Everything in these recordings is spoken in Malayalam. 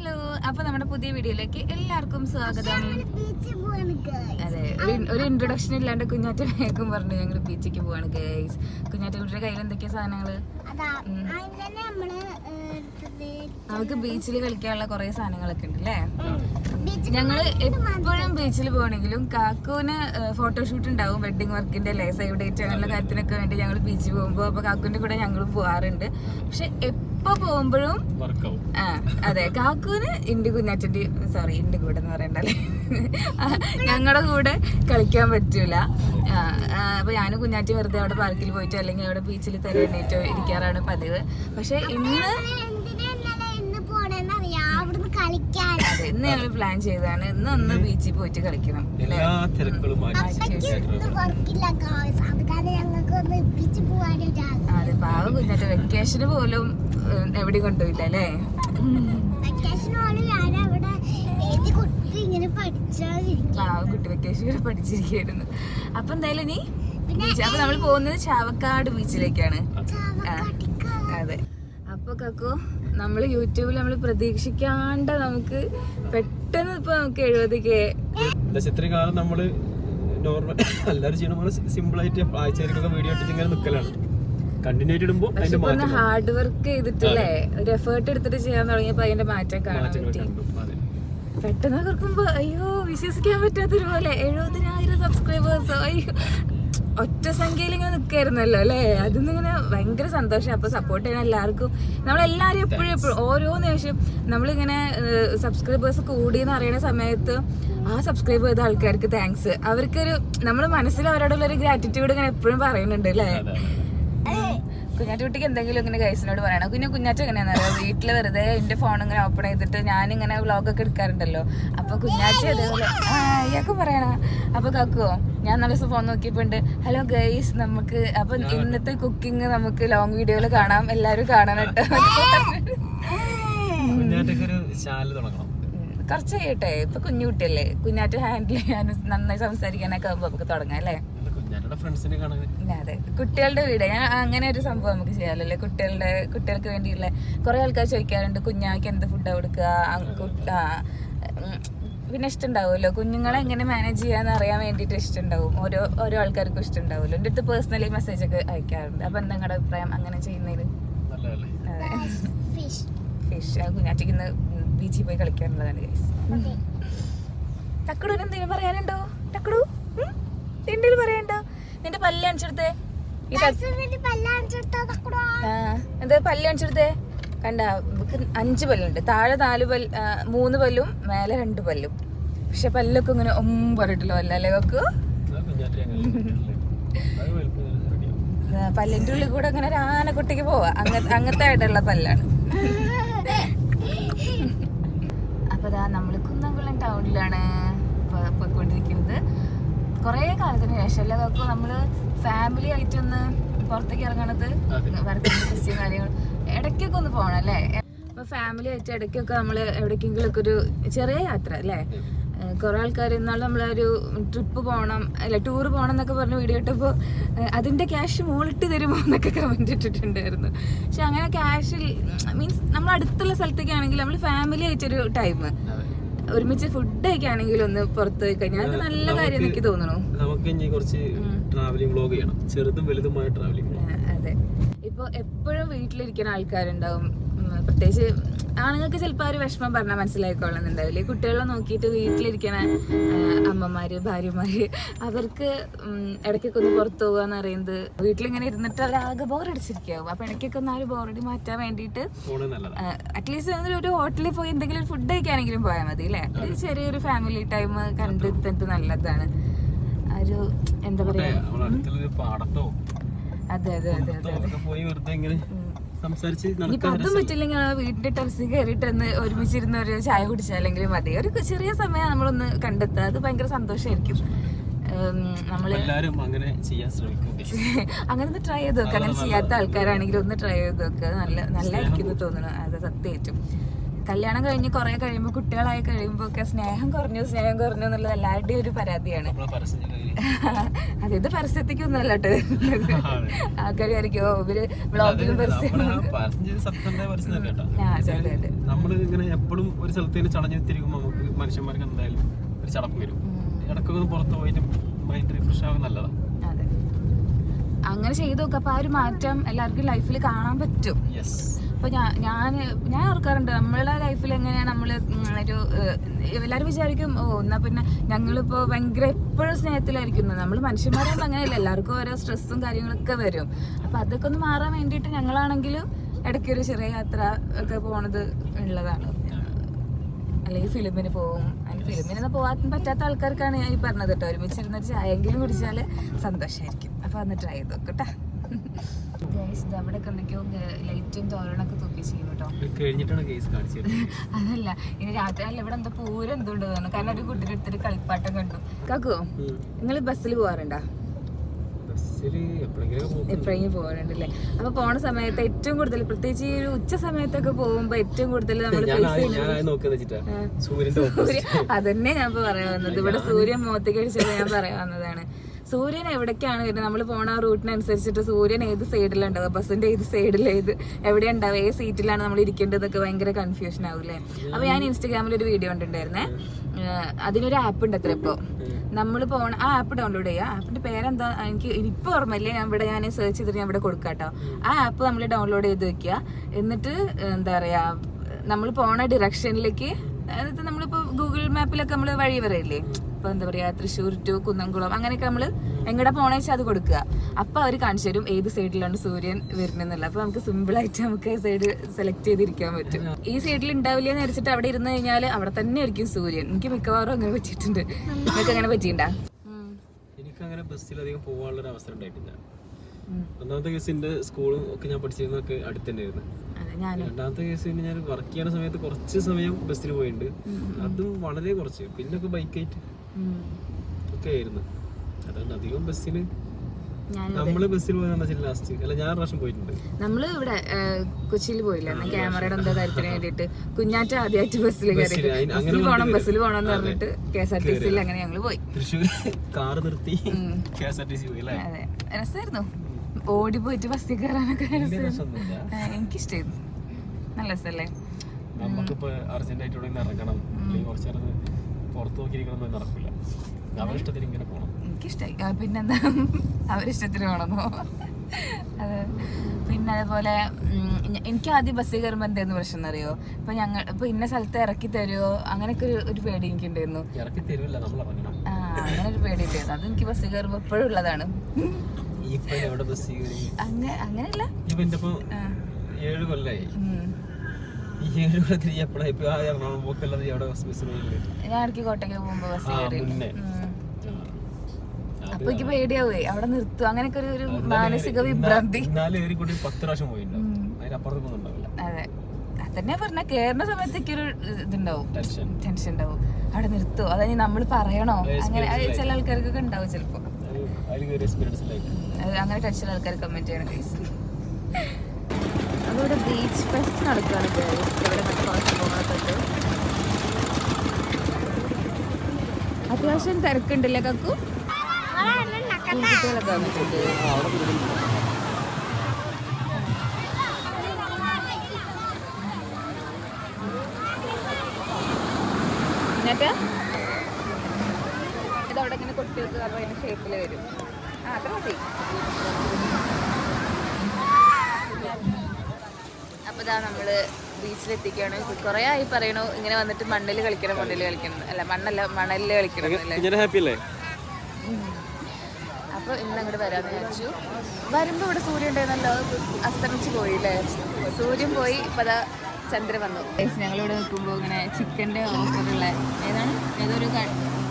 ഹലോ അപ്പൊ നമ്മുടെ പുതിയ വീഡിയോയിലേക്ക് എല്ലാവർക്കും സ്വാഗതം. അതെ ഒരു- ഇൻട്രൊഡക്ഷൻ ഇല്ലാണ്ട് കുഞ്ഞാറ്റ വേഗം പറഞ്ഞു ഞങ്ങൾ ബീച്ചിക്ക് പോവാണ് ഗൈസ് കുഞ്ഞാറ്റക്കുട്ടിയുടെ കയ്യിൽ എന്തൊക്കെയാ സാധനങ്ങൾ? നമുക്ക് ബീച്ചിൽ കളിക്കാനുള്ള കുറെ സാധനങ്ങളൊക്കെ ഉണ്ട് അല്ലേ? ഞങ്ങൾ ഞങ്ങൾ എപ്പോഴും ബീച്ചിൽ പോകണമെങ്കിലും കാക്കുവിന് ഫോട്ടോഷൂട്ട് ഉണ്ടാവും വെഡിങ് വർക്കിന്റെ അല്ലേ സൈവ് ഡേറ്റ് അങ്ങനെയുള്ള കാര്യത്തിനൊക്കെ വേണ്ടി ഞങ്ങൾ ബീച്ചിൽ പോകുമ്പോൾ അപ്പൊ കാക്കുവിന്റെ കൂടെ ഞങ്ങളും പോവാറുണ്ട്. പക്ഷെ എപ്പോ പോകുമ്പോഴും ആ അതെ കാക്കൂന് ഇന്റെ കുഞ്ഞാറ്റന്റെ സോറി ഇന്റെ കൂടെ എന്ന് പറയണ്ടല്ലേ ഞങ്ങളുടെ കൂടെ കളിക്കാൻ പറ്റൂല. അപ്പൊ ഞാനും കുഞ്ഞാറ്റി വെറുതെ അവിടെ പാർക്കിൽ പോയിട്ടോ അല്ലെങ്കിൽ അവിടെ ബീച്ചിൽ തരവേണ്ടിട്ടോ ഇരിക്കാറാണ് പതിവ്. പക്ഷെ ഇന്ന് ഇന്ന് പോണേന്ന് അറിയാം അവിടുന്ന് കളിക്കാൻ അതെ ഞങ്ങൾ പ്ലാൻ ചെയ്തതാണ്. ഇന്ന് ഒന്ന് ബീച്ചിൽ പോയിട്ട് കളിക്കണം എല്ലാ തിരക്കുകളും മാറ്റി. അപ്പയ്ക്ക് ഇന്ന് വർക്കില്ല guys. ഞങ്ങൾക്ക് ഒന്ന് ബീച്ചിൽ പോകാനൊരു അതെ പാവ കുഞ്ഞാറ്റ വെക്കേഷന് പോലും എവിടെയും കൊണ്ടുപോയില്ല അല്ലേ? കുട്ടി വെക്കേഷൻ വരെ പഠിച്ചിരിക്കായിരുന്നു അപ്പൊ എന്തായാലും നീ അപ്പൊ നമ്മൾ പോകുന്നത് ചാവക്കാട് ബീച്ചിലേക്കാണ്. അതെ. അപ്പൊ കക്കു നമ്മൾ യൂട്യൂബിൽ നമ്മൾ പ്രതീക്ഷിക്കാണ്ട് നമുക്ക് പെട്ടെന്ന് ഇപ്പൊ നമുക്ക് എഴുപത് കെ ഇത്രയും കാലം നമ്മൾ നോർമൽ എല്ലാവരും ചെയ്യണ പോലെ സിമ്പിൾ ആയിട്ട് ആഴ്ചയിലൊക്കെ വീഡിയോ ഇട്ടിട്ട് ഇങ്ങനെ നിൽക്കലാണ് കണ്ടിന്യൂ ഇടുമ്പോൾ അതിന്റെ മാറ്റം ഹാർഡ് വർക്ക് ചെയ്തിട്ടില്ലേ? ഒരു എഫേർട്ട് എടുത്തിട്ട് ചെയ്യാൻ തുടങ്ങിയപ്പോ അതിന്റെ മാറ്റം കാണാൻ പറ്റി. പെട്ടെന്ന് കേൾക്കുമ്പോ അയ്യോ വിശ്വസിക്കാൻ പറ്റാത്തൊരു പോലെ എഴുപതിനായിരം സബ്സ്ക്രൈബേഴ്സ് അയ്യോ. ഒറ്റ സംഖ്യയിൽ ഇങ്ങനെ നിൽക്കായിരുന്നല്ലോ അല്ലേ? അതിന്ന് ഇങ്ങനെ ഭയങ്കര സന്തോഷം. അപ്പൊ സപ്പോർട്ട് ചെയ്യണം എല്ലാവർക്കും. നമ്മളെല്ലാരും എപ്പോഴും എപ്പോഴും ഓരോ നിമിഷം നമ്മളിങ്ങനെ സബ്സ്ക്രൈബേഴ്സ് കൂടി എന്ന് അറിയണ സമയത്ത് ആ സബ്സ്ക്രൈബ് ചെയ്ത ആൾക്കാർക്ക് താങ്ക്സ് അവർക്കൊരു നമ്മുടെ മനസ്സിൽ അവരോടുള്ള ഒരു ഗ്രാറ്റിറ്റ്യൂഡ് ഇങ്ങനെ എപ്പോഴും പറയുന്നുണ്ട് അല്ലേ? കുഞ്ഞാറ്റുകുട്ടിക്ക് എന്തെങ്കിലും ഇങ്ങനെ ഗൈസിനോട് പറയണം. കുഞ്ഞു കുഞ്ഞാറ്റ എങ്ങനെയാണെന്ന് അറിയാം? വീട്ടിൽ വെറുതെ എന്റെ ഫോൺ ഇങ്ങനെ ഓപ്പൺ ചെയ്തിട്ട് ഞാനിങ്ങനെ വ്ളോഗൊക്കെ എടുക്കാറുണ്ടല്ലോ. അപ്പൊ കുഞ്ഞാറ്റ അതേപോലെ ആ ഇയാൾക്ക് പറയണ. അപ്പൊ കാക്കുവോ ഞാൻ നല്ല ദിവസം ഫോൺ നോക്കിയപ്പോണ്ട്. ഹലോ ഗൈസ് നമുക്ക് അപ്പൊ ഇന്നത്തെ കുക്കിംഗ് നമുക്ക് ലോങ് വീഡിയോയിൽ കാണാം. എല്ലാരും കാണണം കേട്ടോ. കുറച്ച് കഴിയട്ടെ. ഇപ്പൊ കുഞ്ഞു കുട്ടിയല്ലേ കുഞ്ഞാറ്റ ഹാൻഡിൽ ചെയ്യാനും നന്നായി സംസാരിക്കാനൊക്കെ ആകുമ്പോ നമുക്ക് തുടങ്ങാം അല്ലേ? അതെ. കുട്ടികളുടെ വീട്. ഞാൻ അങ്ങനെ ഒരു സംഭവം നമുക്ക് ചെയ്യാമല്ലോ കുട്ടികളുടെ കുട്ടികൾക്ക് വേണ്ടിയുള്ള കുറെ ആൾക്കാർ ചോദിക്കാറുണ്ട് കുഞ്ഞാക്ക് എന്ത് ഫുഡാ കൊടുക്കുക? പിന്നെ ഇഷ്ടമുണ്ടാവുമല്ലോ കുഞ്ഞുങ്ങളെ എങ്ങനെ മാനേജ് ചെയ്യാന്ന് അറിയാൻ വേണ്ടിയിട്ട് ഇഷ്ടമുണ്ടാവും ഓരോ ഓരോ ആൾക്കാർക്കും ഇഷ്ടമുണ്ടാവുമല്ലോ എന്റെ അടുത്ത് പേഴ്സണലി മെസ്സേജ് ഒക്കെ അയക്കാറുണ്ട്. അപ്പൊ എന്താ നിങ്ങളുടെ അഭിപ്രായം അങ്ങനെ ചെയ്യുന്നതിൽ അതെ. ഫിഷ് ഫിഷ് കുഞ്ഞാറ്റിക്ക് ഇന്ന് ബീച്ചിൽ പോയി കളിക്കാനുള്ളതാണ് ഗൈസ് ടക്കടൂന് എന്തെങ്കിലും പറയാനുണ്ടോ? ടക്കടു എന്തെങ്കിലും പറയണ്ട? നിന്റെ പല്ല് കാണിച്ചെടുത്തേ എന്താ പല്ല് കാണിച്ചെടുത്തേ കണ്ട ഇവക്ക് അഞ്ച് പല്ലുണ്ട്. താഴെ നാല് പല്ല് മൂന്ന് പല്ലും മേലെ രണ്ട് പല്ലും. പക്ഷെ പല്ലൊക്കെ ഇങ്ങനെ ഒന്നും പറഞ്ഞിട്ടില്ല പല്ല അല്ലേ വെക്ക് കുഞ്ഞാറ്റ അത് വലുപ്പം റെഡിയാവും പല്ലിന്റെ ഉള്ളിൽ കൂടെ അങ്ങനെ ഒരു ആനക്കുട്ടിക്ക് പോവാ. അങ്ങ അങ്ങനത്തെ ആയിട്ടുള്ള പല്ലാണ്. അപ്പൊ ദാ നമ്മൾ കുന്നംകുളം ടൗണിലാണ് പോയിക്കൊണ്ടിരിക്കുന്നത്. കുറേ കാലത്തിന് ശേഷം അല്ലേ? അതൊക്കെ നമ്മൾ ഫാമിലി ആയിട്ടൊന്ന് പുറത്തേക്ക് ഇറങ്ങണത് ഇടയ്ക്കൊക്കെ ഒന്ന് പോകണം അല്ലേ? അപ്പൊ ഫാമിലി ആയിട്ട് ഇടയ്ക്കൊക്കെ നമ്മൾ എവിടേക്കെങ്കിലും ഒക്കെ ഒരു ചെറിയ യാത്ര അല്ലേ? കുറെ ആൾക്കാർ ഇന്നാൾ നമ്മളൊരു ട്രിപ്പ് പോകണം അല്ല ടൂർ പോകണം എന്നൊക്കെ പറഞ്ഞ് വീഡിയോ ഇട്ടപ്പോൾ അതിന്റെ ക്യാഷ് മോളിട്ട് തരുമോ എന്നൊക്കെ കമന്റ് ഇട്ടിട്ടുണ്ടായിരുന്നു. പക്ഷെ അങ്ങനെ ക്യാഷിൽ മീൻസ് നമ്മൾ അടുത്തുള്ള സ്ഥലത്തേക്കാണെങ്കിൽ നമ്മൾ ഫാമിലി ആയിട്ടൊരു ടൈം ഒരുമിച്ച് ഫുഡ് ആണെങ്കിലും ഒന്ന് പുറത്ത് പോയി കഴിഞ്ഞാൽ അത് നല്ല കാര്യം എനിക്ക് തോന്നുന്നു നമുക്ക് ഇനി കുറച്ച് ട്രാവലിംഗ് വ്ലോഗ് ചെയ്യണം. ചെറുതും വലുതുമായ ട്രാവലിംഗ് അതെ. ഇപ്പൊ എപ്പോഴും വീട്ടിലിരിക്കുന്ന ആൾക്കാരുണ്ടാവും. പ്രത്യേകിച്ച് ആണുങ്ങൾക്ക് ചിലപ്പോൾ ആ ഒരു വിഷമം പറഞ്ഞാൽ മനസ്സിലായിക്കൊള്ളുന്നുണ്ടാവില്ലേ കുട്ടികളെ നോക്കിയിട്ട് വീട്ടിലിരിക്കണ അമ്മമാര് ഭാര്യമാര് അവർക്ക് ഇടയ്ക്കൊക്കെ ഒന്ന് പുറത്തു പോകുക എന്ന് പറയുന്നത് വീട്ടിലിങ്ങനെ ഇരുന്നിട്ട് അവരാകെ ബോറടിച്ചിരിക്കാവും അപ്പൊ ഇടയ്ക്കൊക്കെ ഒന്ന് ആ ഒരു ബോറടി മാറ്റാൻ വേണ്ടിയിട്ട് അറ്റ്ലീസ്റ്റ് ഒരു ഹോട്ടലിൽ പോയി എന്തെങ്കിലും ഫുഡ് കഴിക്കാനെങ്കിലും പോയാൽ മതി അല്ലേ ഒരു ചെറിയൊരു ഫാമിലി ടൈം കണ്ടെത്തുന്നത് നല്ലതാണ്. ഒരു എന്താ പറയാ? അതെ അതെ അതെ അതെ സംസാരിച്ച് അതും പറ്റില്ലെങ്കിൽ ടെറസിൽ കയറിയിട്ടൊന്ന് ഒരുമിച്ചിരുന്ന് ഒരു ചായ കുടിച്ചാലെങ്കിലും മതി. ഒരു ചെറിയ സമയം നമ്മളൊന്ന് കണ്ടെത്തുക. അത് ഭയങ്കര സന്തോഷമായിരിക്കും നമ്മൾ അങ്ങനെ ചെയ്യാൻ ശ്രമിക്കും. അങ്ങനെ ഒന്ന് ട്രൈ ചെയ്ത് നോക്കുക അങ്ങനെ ചെയ്യാത്ത ആൾക്കാരാണെങ്കിൽ ഒന്ന് ട്രൈ ചെയ്ത് നോക്കുക നല്ല നല്ലതായിരിക്കും എന്ന് തോന്നുന്നു. അത് സത്യമായിട്ടും കല്യാണം കഴിഞ്ഞ് കുറെ കഴിയുമ്പോൾ കുട്ടികളായി കഴിയുമ്പോൾ ഒക്കെ സ്നേഹം കുറഞ്ഞു സ്നേഹം കുറഞ്ഞു എന്നുള്ളത് എല്ലാവരുടെയും ഒരു പരാതിയാണ്. നമ്മളെ പരസ്യത്തേക്ക് പരസ്യത്തേക്കൊന്നും അല്ലട്ടോ ആൾക്കാർ വിചാരിക്കും ഇവർ ബ്ലോഗിലും നമ്മൾ കേട്ടോ. ഇങ്ങനെ എപ്പോഴും ഒരു സ്ഥലത്ത് നിന്ന് ചടഞ്ഞു തിരികുമ്പോൾ നമുക്ക് മനുഷ്യന്മാർക്ക് എന്തായാലും ഒരു ചടപ്പ് വരും. ഇടയ്ക്കൊക്കെ പുറത്ത് പോയിട്ട് മൈൻഡ് റിഫ്രഷ് ആവാൻ നല്ലതാണ് അങ്ങനെ ചെയ്തു നോക്കാം അപ്പൊ ആ ഒരു മാറ്റം എല്ലാവർക്കും ലൈഫിൽ കാണാൻ പറ്റും. യെസ് അപ്പൊ ഞാൻ ഞാൻ ഞാൻ ഓർക്കാറുണ്ട് നമ്മളെ ലൈഫിൽ എങ്ങനെയാണ് നമ്മൾ ഒരു എല്ലാവരും വിചാരിക്കും ഓ എന്നാ പിന്നെ ഞങ്ങളിപ്പോ ഭയങ്കര എപ്പോഴും സ്നേഹത്തിലായിരിക്കുന്നത് നമ്മൾ മനുഷ്യന്മാരാകുമ്പോൾ അങ്ങനെയല്ല എല്ലാവർക്കും ഓരോ സ്ട്രെസ്സും കാര്യങ്ങളൊക്കെ വരും. അപ്പൊ അതൊക്കെ ഒന്ന് മാറാൻ വേണ്ടിയിട്ട് ഞങ്ങളാണെങ്കിലും ഇടയ്ക്ക് ഒരു ചെറിയ യാത്ര ഒക്കെ പോണത് ഉള്ളതാണ്. അല്ലെങ്കിൽ ഫിലിമിന് പോവും. അതിന് ഫിലിമിന് പോകാൻ പറ്റാത്ത ആൾക്കാർക്കാണ് ഞാൻ ഈ പറഞ്ഞത് കേട്ടോ. ഒരുമിച്ചിരുന്ന ഒരു ചായെങ്കിലും കുടിച്ചാൽ സന്തോഷമായിരിക്കും അപ്പൊ അന്ന് ട്രൈ ചെയ്ത് നോക്കട്ടെ അതല്ല ഇനി രാത്രി അല്ല ഇവിടെ എന്താ പൂരം എന്തുണ്ട് തോന്നുന്നു. കാരണം ഒരു കുട്ടിയുടെ അടുത്തൊരു കളിപ്പാട്ടം കണ്ടു. കാക്കോ നിങ്ങൾ ബസ്സിൽ പോവാറുണ്ടോ? എപ്പോഴെങ്കിലും പോകും. എപ്പോഴെങ്കിലും പോകാറുണ്ടല്ലേ അപ്പൊ പോണ സമയത്ത് ഏറ്റവും കൂടുതൽ പ്രത്യേകിച്ച് ഈ ഒരു ഉച്ച സമയത്തൊക്കെ പോകുമ്പോ ഏറ്റവും കൂടുതൽ നമ്മൾ സൂര്യൻ അതന്നെ ഞാൻ പറയാൻ വന്നത്. ഇവിടെ സൂര്യൻ മുഖത്തേക്ക് അടിച്ചത് ഞാൻ പറയാൻ വന്നതാണ്. സൂര്യൻ എവിടേക്കാണ് വരുന്നത്? നമ്മൾ പോണ റൂട്ടിനനുസരിച്ചിട്ട് സൂര്യൻ ഏത് സൈഡിലുണ്ടാവുക? ബസ്സിന്റെ ഏത് സൈഡിൽ ഏത് എവിടെ ഉണ്ടാവുക ഏത് സീറ്റിലാണ് നമ്മൾ ഇരിക്കേണ്ടതൊക്കെ ഭയങ്കര കൺഫ്യൂഷൻ ആവില്ലേ? അപ്പൊ ഞാൻ ഇൻസ്റ്റാഗ്രാമിൽ ഒരു വീഡിയോ കണ്ടിട്ടുണ്ടായിരുന്നേ. അതിനൊരു ആപ്പ് ഉണ്ട് അത്ര ഇപ്പൊ. നമ്മൾ പോണ ആ ആപ്പ് ഡൗൺലോഡ് ചെയ്യുക ആപ്പിന്റെ പേരെന്താ? എനിക്ക് ഇപ്പൊ ഓർമ്മയില്ലേ. ഞാൻ ഇവിടെ ഞാൻ സെർച്ച് ചെയ്തിട്ട് ഞാൻ ഇവിടെ കൊടുക്കാട്ടോ ആ ആപ്പ് നമ്മൾ ഡൗൺലോഡ് ചെയ്ത് വെക്കുക. എന്നിട്ട് എന്താ പറയാ നമ്മൾ പോണ ഡിറക്ഷനിലേക്ക് അതായത് നമ്മളിപ്പോ ഗൂഗിൾ മാപ്പിലൊക്കെ നമ്മൾ വഴി പറയില്ലേ? ഇപ്പൊ എന്താ പറയാ തൃശ്ശൂർ ടു കുന്നംകുളം അങ്ങനെയൊക്കെ നമ്മൾ എങ്ങടെ പോണേ വെച്ചാൽ അത് കൊടുക്കുക. അപ്പൊ അവർ കാണിച്ചു തരും ഏത് സൈഡിലാണ് സൂര്യൻ വരുന്നെന്നുള്ള. അപ്പൊ നമുക്ക് സിമ്പിൾ ആയിട്ട് നമുക്ക് സൈഡ് സെലക്ട് ചെയ്തിരിക്കാൻ പറ്റും. ഈ സൈഡിൽ ഉണ്ടാവില്ല എന്ന് വെച്ചിട്ട് അവിടെ ഇരുന്ന് കഴിഞ്ഞാൽ അവിടെ തന്നെ ആയിരിക്കും സൂര്യൻ. എനിക്ക് മിക്കവാറും അങ്ങനെ പറ്റിയിട്ടുണ്ട്. നിങ്ങൾക്ക് അങ്ങനെ പറ്റിയിട്ടുണ്ടാ എനിക്കങ്ങനെ ബസ്സിലധികം ബസ്സിൽ അധികം പോകാനുള്ള ഒരു അവസരം ഉണ്ടായിട്ടില്ല. ഒന്നാമത്തെ കേസ് എന്റെ സ്കൂളും ഒക്കെ ഞാൻ പഠിച്ചിരുന്നൊക്കെ അടുത്ത് തന്നെയായിരുന്നു അതെ ഞാൻ രണ്ടാമത്തെ കേസ് പിന്നെ ഞാൻ വർക്ക് ചെയ്യുന്ന സമയത്ത് കുറച്ച് സമയം ബസ്സിൽ പോയിട്ടുണ്ട് അതും വളരെ കുറച്ച്. പിന്നൊക്കെ ബൈക്കായിട്ട് ഒക്കെ ആയിരുന്നു. അതുകൊണ്ട് അധികം ബസ്സിന് നമ്മൾ ബസ്സിൽ വെച്ചാൽ ലാസ്റ്റ് അല്ല ഞാൻ പ്രാവശ്യം പോയിട്ടുണ്ട്. നമ്മൾ ഇവിടെ കൊച്ചിയിൽ പോയില്ല? ക്യാമറയുടെ എന്തോ കാര്യത്തിന് വേണ്ടിട്ട് കുഞ്ഞാറ്റ ആദ്യമായിട്ട് ബസ്സിൽ കയറി ബസ്സിൽ പോണം ബസ്സിൽ പോണം എന്ന് പറഞ്ഞിട്ട് കെ എസ് ആർ ടി സിയിൽ അങ്ങനെ ഞങ്ങൾ പോയി. തൃശ്ശൂർ കാർ നിർത്തി K S R T C പോയി അതെ. രസമായിരുന്നു ഓടി പോയിട്ട് ബസ്സിൽ കയറാനൊക്കെ എനിക്കിഷ്ടായിരുന്നു. നല്ല രസല്ലേ നമുക്കിപ്പോ അർജന്റ് ആയിട്ട് ഇറങ്ങണം. അല്ലെങ്കിൽ കുറച്ച് നേരം ഒന്ന് പുറത്ത് നോക്കിയിരിക്കണം എന്ന് നടക്കില്ല അവരിഷ്ടത്തിന് ഇങ്ങനെ പോകണം എനിക്കിഷ്ടായി ആ, പിന്നെന്താ? അവരിഷ്ടത്തിന് വേണമെന്നോ അത് പിന്നെ അതേപോലെ എനിക്ക് ആദ്യം ബസ്സിൽ കയറുമ്പോൾ എന്തായിരുന്നു പ്രശ്നം എന്നറിയോ? ഇപ്പൊ ഞങ്ങൾ ഇപ്പൊ ഇന്ന സ്ഥലത്ത് ഇറക്കി തരുമോ അങ്ങനെയൊക്കെ ഒരു ഒരു പേടി തരുമല്ല നമ്മൾ ആ അങ്ങനെ ഒരു പേടി ഉണ്ടായിരുന്നു. അത് എനിക്ക് ബസ്സിൽ കയറുമ്പോൾ എപ്പോഴും ഉള്ളതാണ്. അങ്ങനെയല്ല. ഏഴ് കൊല്ലായി. ഞാൻ ഇടയ്ക്ക് കോട്ടയ്ക്ക് പോകുമ്പോ ബസ് ആ, കയറി മുന്നേ. അപ്പൊ എനിക്ക് പേടിയാവേ. അവിടെ നിർത്തും. അങ്ങനെയൊക്കെ ഒരു മാനസിക വിഭ്രാന്തി. അതെ. പറഞ്ഞ. കേറുന്ന സമയത്തേക്ക് ഒരു ഇതുണ്ടാവും. ടെൻഷൻ. ഉണ്ടാവും. അവിടെ നിർത്തുവോ അതായത് നമ്മൾ പറയണോ? അങ്ങനെ ചില ആൾക്കാർക്കൊക്കെ ഉണ്ടാവും ചിലപ്പോ. അങ്ങനെ ടെൻഷൻ ആൾക്കാർ കമന്റ് ചെയ്യണം അതിവിടെ ബീച്ച് ഫെസ്റ്റ് നടക്കുകയാണ് ഇവിടെ മറ്റേ കുറേ സംഭവങ്ങളൊക്കെ അത്യാവശ്യം തിരക്കുണ്ടല്ലേ കക്കു? സ്കൂൾ കുട്ടികളൊക്കെ വന്നിട്ടുണ്ട്. എന്നിട്ട്? ഇതവിടെ ഇങ്ങനെ കുട്ടികൾക്ക് പറയുന്ന ഷേപ്പിൽ വരും. ആ അത്ര മതി അപ്പോൾ ഇതാ നമ്മൾ ബീച്ചിലെത്തിക്കുകയാണ് കുറെ ആയി പറയണു. ഇങ്ങനെ വന്നിട്ട് മണ്ണിൽ കളിക്കണം മണ്ണിൽ കളിക്കണം. അല്ല മണ്ണല്ല മണലിൽ കളിക്കണം അപ്പൊ അല്ലേ? അപ്പോൾ ഇന്ന് അങ്ങോട്ട് വരാന്ന് വിചാരിച്ചു. വരുമ്പോ ഇവിടെ സൂര്യൻ ഉണ്ടായിരുന്നല്ലോ അസ്തമിച്ചു പോയി പോയില്ലേ സൂര്യൻ പോയി ഇപ്പൊ അതാ ചന്ദ്രൻ വന്നു. ഞങ്ങളിവിടെ നിൽക്കുമ്പോൾ ഇങ്ങനെ ചിക്കന്റെ ഓഫറുള്ള ഏതാണ്? ഏതൊരു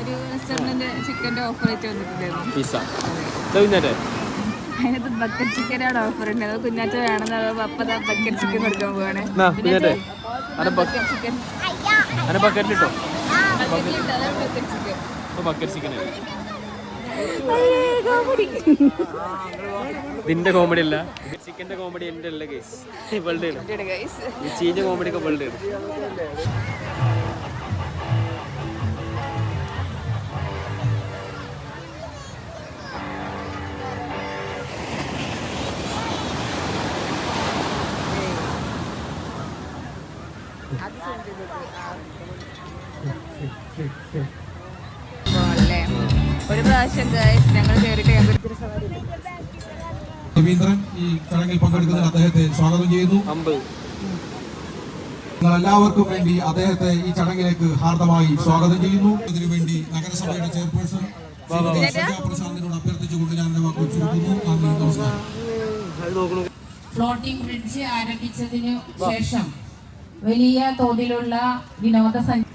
ഒരു റെസ്റ്റോറന്റിന്റെ ചിക്കന്റെ ഓഫർ ആയിട്ട് വന്നിട്ടുണ്ടായിരുന്നു അതിനകത്ത് ബക്കറ്റ് ചിക്കനാണ് ഓഫർ ഉണ്ട് അത് കുഞ്ഞാറ്റ വേണമെന്ന് പറയുമ്പോൾ അപ്പം ബക്കറ്റ് ചിക്കൻ കൊടുക്കാൻ പോവാണ്. ബക്കറ്റ് ചിക്കൻ ബക്കറ്റിലിട്ടോ ബക്കറ്റ് ചിക്കൻ നിന്റെ കോമഡി അല്ല. ചിക്കന്റെ കോമഡി എന്റെ അല്ല ഗൈസ് വേൾഡ് ഈ ചീഞ്ഞ കോമഡി ഒക്കെ വേൾഡ് ഇവളുടെ അല്ലേ ഒരു പ്രാവശ്യം ഞങ്ങൾ കയറിയിട്ട് രവീന്ദ്രൻ ഈ ചടങ്ങിൽ പങ്കെടുക്കുന്ന അദ്ദേഹത്തെ സ്വാഗതം ചെയ്യുന്നു. നിങ്ങൾ എല്ലാവർക്കും വേണ്ടി അദ്ദേഹത്തെ ഈ ചടങ്ങിലേക്ക് ഹാർദമായി സ്വാഗതം ചെയ്യുന്നു. ഇതിനു വേണ്ടി നഗരസഭയുടെ ചെയർപേഴ്സൺ പ്രശാന്തിനോട് അഭ്യർത്ഥിച്ചുകൊണ്ട് ഞാൻ എന്റെ വാക്കുകൾ ചുരുക്കുന്നു. നന്ദി നമസ്കാരം. ഫ്ലോട്ടിംഗ് ബ്രിഡ്ജ് ആരംഭിച്ചതിനു ശേഷം വലിയ തോതിലുള്ള വിനോദസഞ്ചാര